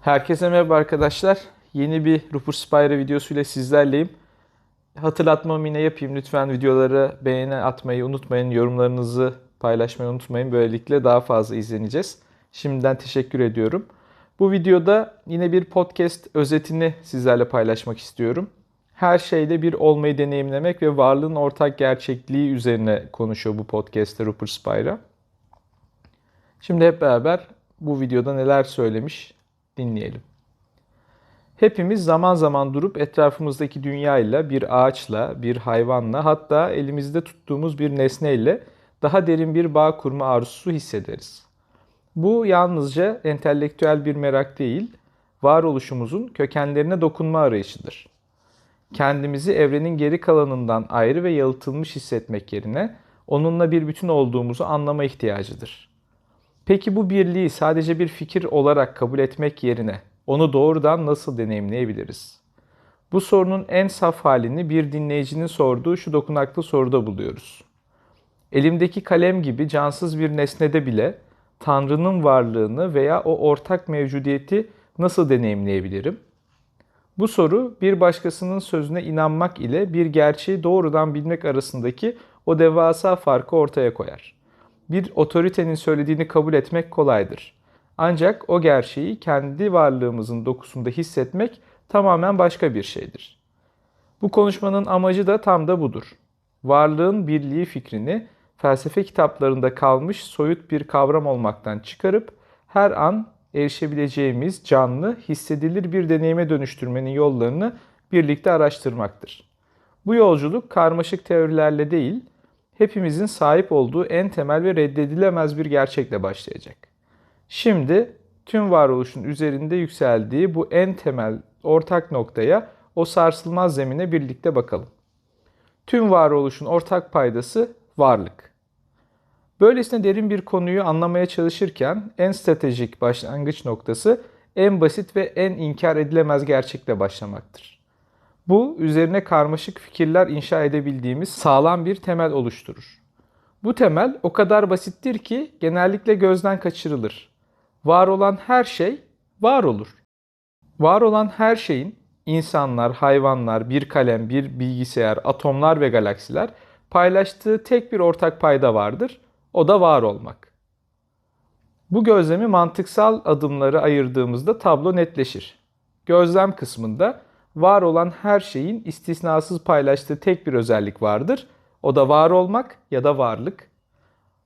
Herkese merhaba arkadaşlar. Yeni bir Rupert Spire videosuyla sizlerleyim. Hatırlatmamı yine yapayım. Lütfen videoları beğeni atmayı unutmayın. Yorumlarınızı paylaşmayı unutmayın. Böylelikle daha fazla izleneceğiz. Şimdiden teşekkür ediyorum. Bu videoda yine bir podcast özetini sizlerle paylaşmak istiyorum. Her şeyle bir olmayı deneyimlemek ve varlığın ortak gerçekliği üzerine konuşuyor bu podcast'te Rupert Spira. Şimdi hep beraber bu videoda neler söylemiş dinleyelim. Hepimiz zaman zaman durup etrafımızdaki dünyayla, bir ağaçla, bir hayvanla, hatta elimizde tuttuğumuz bir nesneyle daha derin bir bağ kurma arzusu hissederiz. Bu yalnızca entelektüel bir merak değil, varoluşumuzun kökenlerine dokunma arayışıdır. Kendimizi evrenin geri kalanından ayrı ve yalıtılmış hissetmek yerine onunla bir bütün olduğumuzu anlama ihtiyacıdır. Peki bu birliği sadece bir fikir olarak kabul etmek yerine onu doğrudan nasıl deneyimleyebiliriz? Bu sorunun en saf halini bir dinleyicinin sorduğu şu dokunaklı soruda buluyoruz. Elimdeki kalem gibi cansız bir nesnede bile Tanrı'nın varlığını veya o ortak mevcudiyeti nasıl deneyimleyebilirim? Bu soru bir başkasının sözüne inanmak ile bir gerçeği doğrudan bilmek arasındaki o devasa farkı ortaya koyar. Bir otoritenin söylediğini kabul etmek kolaydır. Ancak o gerçeği kendi varlığımızın dokusunda hissetmek tamamen başka bir şeydir. Bu konuşmanın amacı da tam da budur. Varlığın birliği fikrini felsefe kitaplarında kalmış soyut bir kavram olmaktan çıkarıp her an erişebileceğimiz canlı, hissedilir bir deneyime dönüştürmenin yollarını birlikte araştırmaktır. Bu yolculuk karmaşık teorilerle değil, hepimizin sahip olduğu en temel ve reddedilemez bir gerçekle başlayacak. Şimdi tüm varoluşun üzerinde yükseldiği bu en temel ortak noktaya, o sarsılmaz zemine birlikte bakalım. Tüm varoluşun ortak paydası varlık. Böylesine derin bir konuyu anlamaya çalışırken en stratejik başlangıç noktası en basit ve en inkar edilemez gerçekle başlamaktır. Bu üzerine karmaşık fikirler inşa edebildiğimiz sağlam bir temel oluşturur. Bu temel o kadar basittir ki genellikle gözden kaçırılır. Var olan her şey var olur. Var olan her şeyin insanlar, hayvanlar, bir kalem, bir bilgisayar, atomlar ve galaksiler paylaştığı tek bir ortak payda vardır. O da var olmak. Bu gözlemi mantıksal adımları ayırdığımızda tablo netleşir. Gözlem kısmında var olan her şeyin istisnasız paylaştığı tek bir özellik vardır. O da var olmak ya da varlık.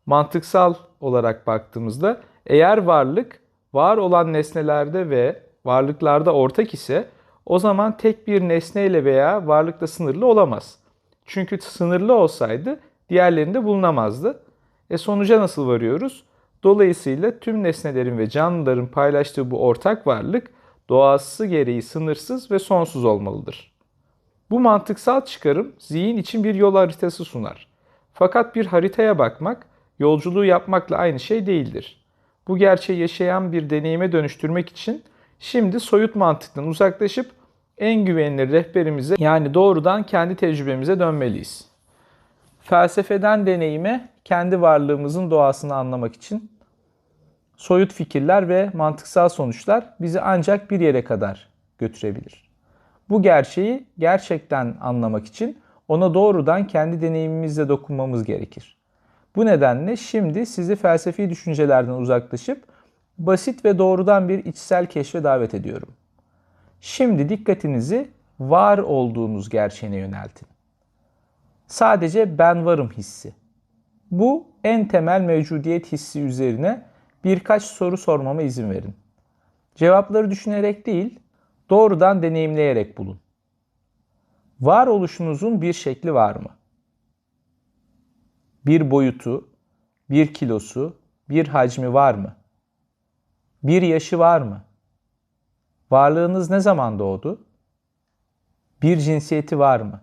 Mantıksal olarak baktığımızda eğer varlık var olan nesnelerde ve varlıklarda ortak ise o zaman tek bir nesneyle veya varlıkla sınırlı olamaz. Çünkü sınırlı olsaydı diğerlerinde bulunamazdı. E sonuca nasıl varıyoruz? Dolayısıyla tüm nesnelerin ve canlıların paylaştığı bu ortak varlık doğası gereği sınırsız ve sonsuz olmalıdır. Bu mantıksal çıkarım zihin için bir yol haritası sunar. Fakat bir haritaya bakmak yolculuğu yapmakla aynı şey değildir. Bu gerçeği yaşayan bir deneyime dönüştürmek için şimdi soyut mantıktan uzaklaşıp en güvenilir rehberimize yani doğrudan kendi tecrübemize dönmeliyiz. Felsefeden deneyime kendi varlığımızın doğasını anlamak için soyut fikirler ve mantıksal sonuçlar bizi ancak bir yere kadar götürebilir. Bu gerçeği gerçekten anlamak için ona doğrudan kendi deneyimimizle dokunmamız gerekir. Bu nedenle şimdi sizi felsefi düşüncelerden uzaklaşıp basit ve doğrudan bir içsel keşfe davet ediyorum. Şimdi dikkatinizi var olduğunuz gerçeğine yöneltin. Sadece ben varım hissi. Bu en temel mevcudiyet hissi üzerine birkaç soru sormama izin verin. Cevapları düşünerek değil, doğrudan deneyimleyerek bulun. Varoluşunuzun bir şekli var mı? Bir boyutu, bir kilosu, bir hacmi var mı? Bir yaşı var mı? Varlığınız ne zaman doğdu? Bir cinsiyeti var mı?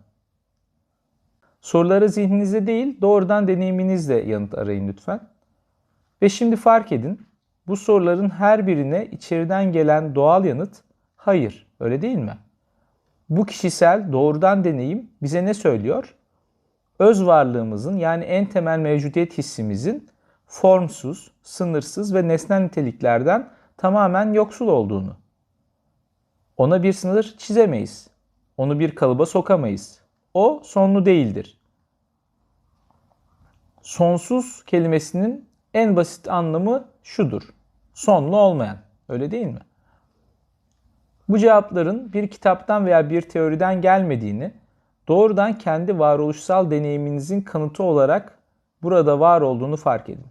Soruları zihninizde değil, doğrudan deneyiminizle yanıt arayın lütfen. Ve şimdi fark edin, bu soruların her birine içeriden gelen doğal yanıt hayır, öyle değil mi? Bu kişisel doğrudan deneyim bize ne söylüyor? Öz varlığımızın yani en temel mevcudiyet hissimizin formsuz, sınırsız ve nesnel niteliklerden tamamen yoksul olduğunu. Ona bir sınır çizemeyiz. Onu bir kalıba sokamayız. O sonlu değildir. Sonsuz kelimesinin en basit anlamı şudur. Sonlu olmayan. Öyle değil mi? Bu cevapların bir kitaptan veya bir teoriden gelmediğini, doğrudan kendi varoluşsal deneyiminizin kanıtı olarak burada var olduğunu fark edin.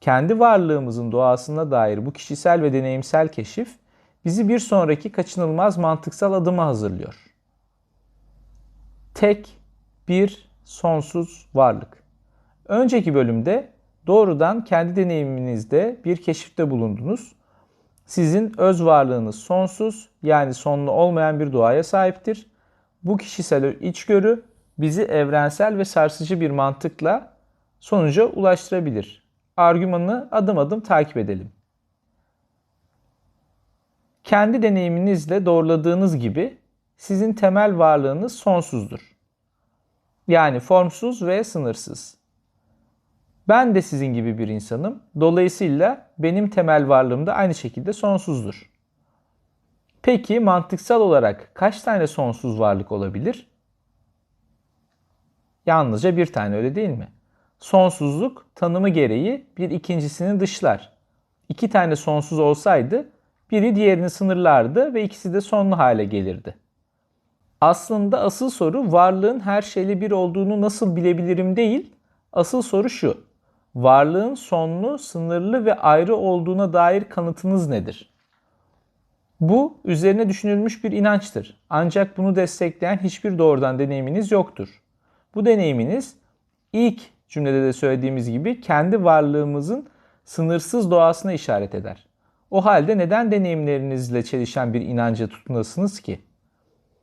Kendi varlığımızın doğasına dair bu kişisel ve deneyimsel keşif bizi bir sonraki kaçınılmaz mantıksal adıma hazırlıyor. Tek, bir, sonsuz varlık. Önceki bölümde doğrudan kendi deneyiminizde bir keşifte bulundunuz. Sizin öz varlığınız sonsuz yani sonlu olmayan bir doğaya sahiptir. Bu kişisel içgörü bizi evrensel ve sarsıcı bir mantıkla sonuca ulaştırabilir. Argümanı adım adım takip edelim. Kendi deneyiminizle doğruladığınız gibi sizin temel varlığınız sonsuzdur. Yani formsuz ve sınırsız. Ben de sizin gibi bir insanım. Dolayısıyla benim temel varlığım da aynı şekilde sonsuzdur. Peki mantıksal olarak kaç tane sonsuz varlık olabilir? Yalnızca bir tane öyle değil mi? Sonsuzluk tanımı gereği bir ikincisini dışlar. İki tane sonsuz olsaydı biri diğerini sınırlardı ve ikisi de sonlu hale gelirdi. Aslında asıl soru varlığın her şeyle bir olduğunu nasıl bilebilirim değil. Asıl soru şu. Varlığın sonlu, sınırlı ve ayrı olduğuna dair kanıtınız nedir? Bu üzerine düşünülmüş bir inançtır. Ancak bunu destekleyen hiçbir doğrudan deneyiminiz yoktur. Bu deneyiminiz ilk cümlede de söylediğimiz gibi kendi varlığımızın sınırsız doğasına işaret eder. O halde neden deneyimlerinizle çelişen bir inanca tutunasınız ki?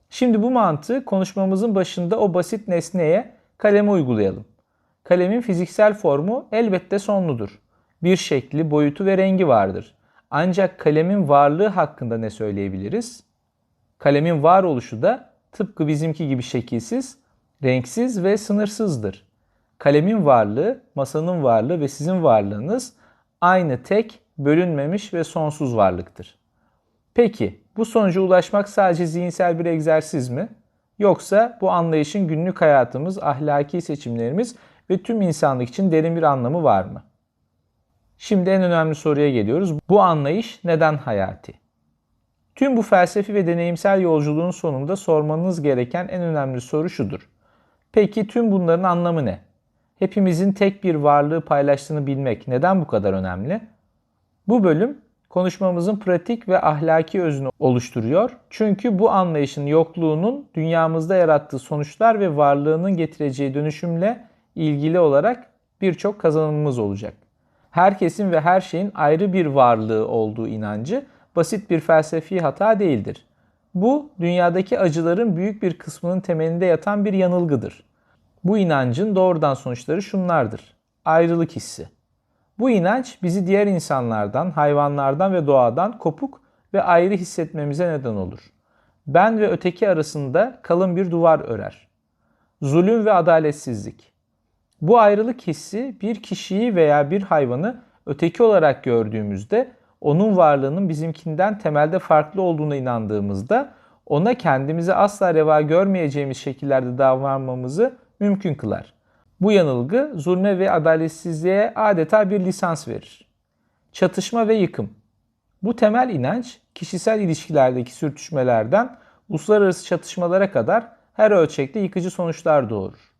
Şimdi bu mantığı konuşmamızın başında o basit nesneye kaleme uygulayalım. Kalemin fiziksel formu elbette sonludur. Bir şekli, boyutu ve rengi vardır. Ancak kalemin varlığı hakkında ne söyleyebiliriz? Kalemin varoluşu da tıpkı bizimki gibi şekilsiz, renksiz ve sınırsızdır. Kalemin varlığı, masanın varlığı ve sizin varlığınız aynı tek, bölünmemiş ve sonsuz varlıktır. Peki bu sonuca ulaşmak sadece zihinsel bir egzersiz mi? Yoksa bu anlayışın günlük hayatımız, ahlaki seçimlerimiz ve tüm insanlık için derin bir anlamı var mı? Şimdi en önemli soruya geliyoruz. Bu anlayış neden hayati? Tüm bu felsefi ve deneyimsel yolculuğun sonunda sormanız gereken en önemli soru şudur. Peki tüm bunların anlamı ne? Hepimizin tek bir varlığı paylaştığını bilmek neden bu kadar önemli? Bu bölüm konuşmamızın pratik ve ahlaki özünü oluşturuyor. Çünkü bu anlayışın yokluğunun dünyamızda yarattığı sonuçlar ve varlığının getireceği dönüşümle ilgili olarak birçok kazanımımız olacak. Herkesin ve her şeyin ayrı bir varlığı olduğu inancı basit bir felsefi hata değildir. Bu dünyadaki acıların büyük bir kısmının temelinde yatan bir yanılgıdır. Bu inancın doğrudan sonuçları şunlardır. Ayrılık hissi. Bu inanç bizi diğer insanlardan, hayvanlardan ve doğadan kopuk ve ayrı hissetmemize neden olur. Ben ve öteki arasında kalın bir duvar örer. Zulüm ve adaletsizlik. Bu ayrılık hissi bir kişiyi veya bir hayvanı öteki olarak gördüğümüzde onun varlığının bizimkinden temelde farklı olduğuna inandığımızda ona kendimizi asla reva görmeyeceğimiz şekillerde davranmamızı mümkün kılar. Bu yanılgı zulme ve adaletsizliğe adeta bir lisans verir. Çatışma ve yıkım. Bu temel inanç kişisel ilişkilerdeki sürtüşmelerden uluslararası çatışmalara kadar her ölçekte yıkıcı sonuçlar doğurur.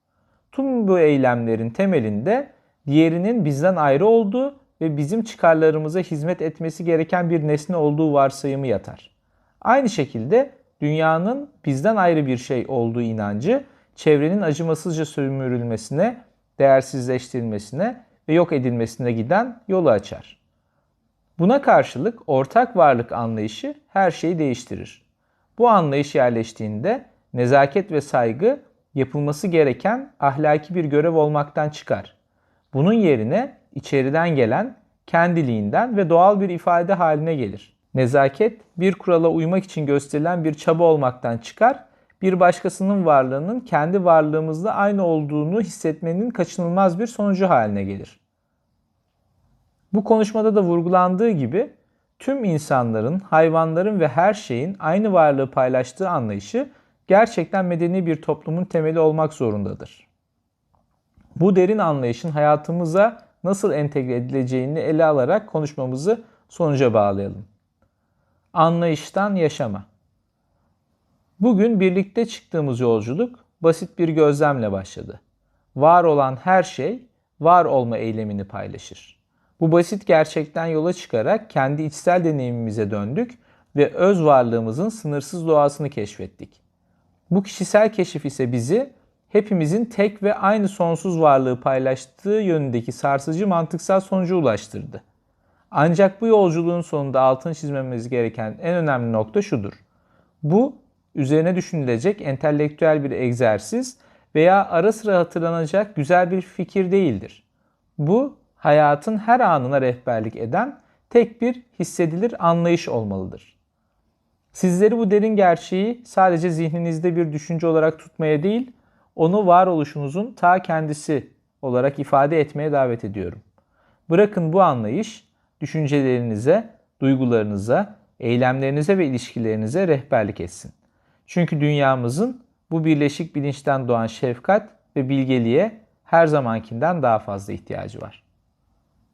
Tüm bu eylemlerin temelinde diğerinin bizden ayrı olduğu ve bizim çıkarlarımıza hizmet etmesi gereken bir nesne olduğu varsayımı yatar. Aynı şekilde dünyanın bizden ayrı bir şey olduğu inancı çevrenin acımasızca sömürülmesine, değersizleştirilmesine ve yok edilmesine giden yolu açar. Buna karşılık ortak varlık anlayışı her şeyi değiştirir. Bu anlayış yerleştiğinde nezaket ve saygı yapılması gereken ahlaki bir görev olmaktan çıkar. Bunun yerine içeriden gelen, kendiliğinden ve doğal bir ifade haline gelir. Nezaket bir kurala uymak için gösterilen bir çaba olmaktan çıkar bir başkasının varlığının kendi varlığımızla aynı olduğunu hissetmenin kaçınılmaz bir sonucu haline gelir. Bu konuşmada da vurgulandığı gibi tüm insanların, hayvanların ve her şeyin aynı varlığı paylaştığı anlayışı gerçekten medeni bir toplumun temeli olmak zorundadır. Bu derin anlayışın hayatımıza nasıl entegre edileceğini ele alarak konuşmamızı sonuca bağlayalım. Anlayıştan yaşama. Bugün birlikte çıktığımız yolculuk basit bir gözlemle başladı. Var olan her şey var olma eylemini paylaşır. Bu basit gerçekten yola çıkarak kendi içsel deneyimimize döndük ve öz varlığımızın sınırsız doğasını keşfettik. Bu kişisel keşif ise bizi hepimizin tek ve aynı sonsuz varlığı paylaştığı yönündeki sarsıcı mantıksal sonuca ulaştırdı. Ancak bu yolculuğun sonunda altın çizmemiz gereken en önemli nokta şudur. Bu üzerine düşünülecek entelektüel bir egzersiz veya ara sıra hatırlanacak güzel bir fikir değildir. Bu hayatın her anına rehberlik eden tek bir hissedilir anlayış olmalıdır. Sizleri bu derin gerçeği sadece zihninizde bir düşünce olarak tutmaya değil, onu varoluşunuzun ta kendisi olarak ifade etmeye davet ediyorum. Bırakın bu anlayış düşüncelerinize, duygularınıza, eylemlerinize ve ilişkilerinize rehberlik etsin. Çünkü dünyamızın bu birleşik bilinçten doğan şefkat ve bilgeliğe her zamankinden daha fazla ihtiyacı var.